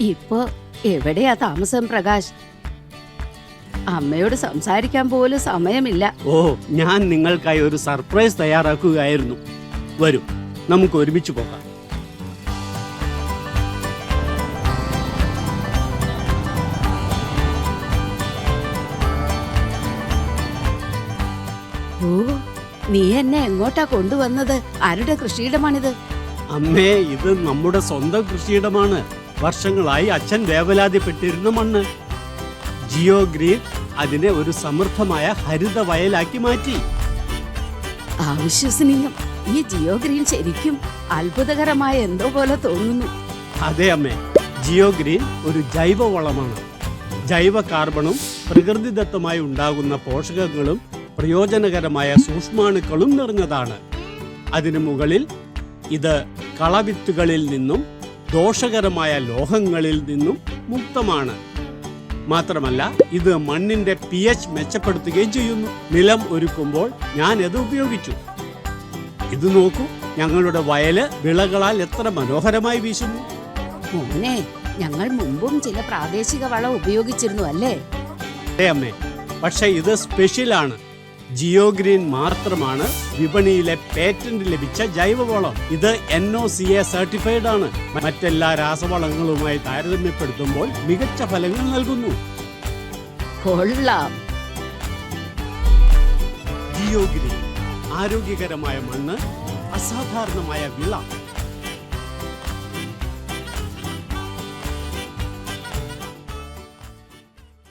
ഇപ്പൊ എവിടെയാ താമസം പ്രകാശ്? അമ്മയോട് സംസാരിക്കാൻ പോലും സമയമില്ല. ഓ ഞാൻ നിങ്ങൾക്കായി ഒരു സർപ്രൈസ് തയ്യാറാക്കുകയായിരുന്നു. വരൂ നമുക്ക് ഒരുമിച്ച് പോകാം. ഓ നീ എന്നെ എങ്ങോട്ടാ കൊണ്ടുവന്നത്? ആരുടെ കൃഷിയിടമാണിത്? അമ്മേ ഇത് നമ്മുടെ സ്വന്തം കൃഷിയിടമാണ്. വർഷങ്ങളായി അച്ഛൻ വേവലാതിപ്പെട്ടിരുന്ന മണ്ണ്. ജിയോ ഗ്രീൻ അതിനെ ഒരു സമൃദ്ധമായ ഹരിത വയലാക്കി മാറ്റി. അവിശ്വസനീയം ഈ ജിയോ ഗ്രീൻ ശരിക്കും അത്ഭുതകരമായ എന്തോ പോലെ തോന്നുന്നു. അതെ അമ്മേ ജിയോ ഗ്രീൻ ഒരു ജൈവ വളമാണ്. ജൈവ കാർബണും പ്രകൃതിദത്തമായി ഉണ്ടാകുന്ന പോഷകങ്ങളും പ്രയോജനകരമായ സൂക്ഷ്മാണുക്കളും നിറഞ്ഞതാണ്. അതിനു മുകളിൽ ഇത് കളവിത്തുകളിൽ നിന്നും ദോഷകരമായ ലോഹങ്ങളിൽ നിന്നും മുക്തമാണ്. മാത്രമല്ല ഇത് മണ്ണിന്റെ പി എച്ച് മെച്ചപ്പെടുത്തുകയും ചെയ്യുന്നു. നിലം ഒരുക്കുമ്പോൾ ഞാൻ ഇത് ഉപയോഗിച്ചു. ഇത് നോക്കൂ ഞങ്ങളുടെ വയൽ വിളകളാൽ എത്ര മനോഹരമായി വീശുന്നു. മോനെ ഞങ്ങൾ മുമ്പും ചില പ്രാദേശിക വളം ഉപയോഗിച്ചിരുന്നു അല്ലേ? അതെ അമ്മേ പക്ഷെ ഇത് സ്പെഷ്യലാണ് ജിയോ ഗ്രീൻ മാത്രമാണ് വിപണിയിലെ പേറ്റന്റ് ലഭിച്ച ജൈവവളം. ഇത് N O C A certified ആണ്. മറ്റെല്ലാ രാസവളങ്ങളുമായി താരതമ്യപ്പെടുത്തുമ്പോൾ മികച്ച ഫലങ്ങൾ നൽകുന്നു. കൊള്ളാം. ജിയോ ഗ്രീൻ ആരോഗ്യകരമായ മണ്ണ് അസാധാരണമായ വിള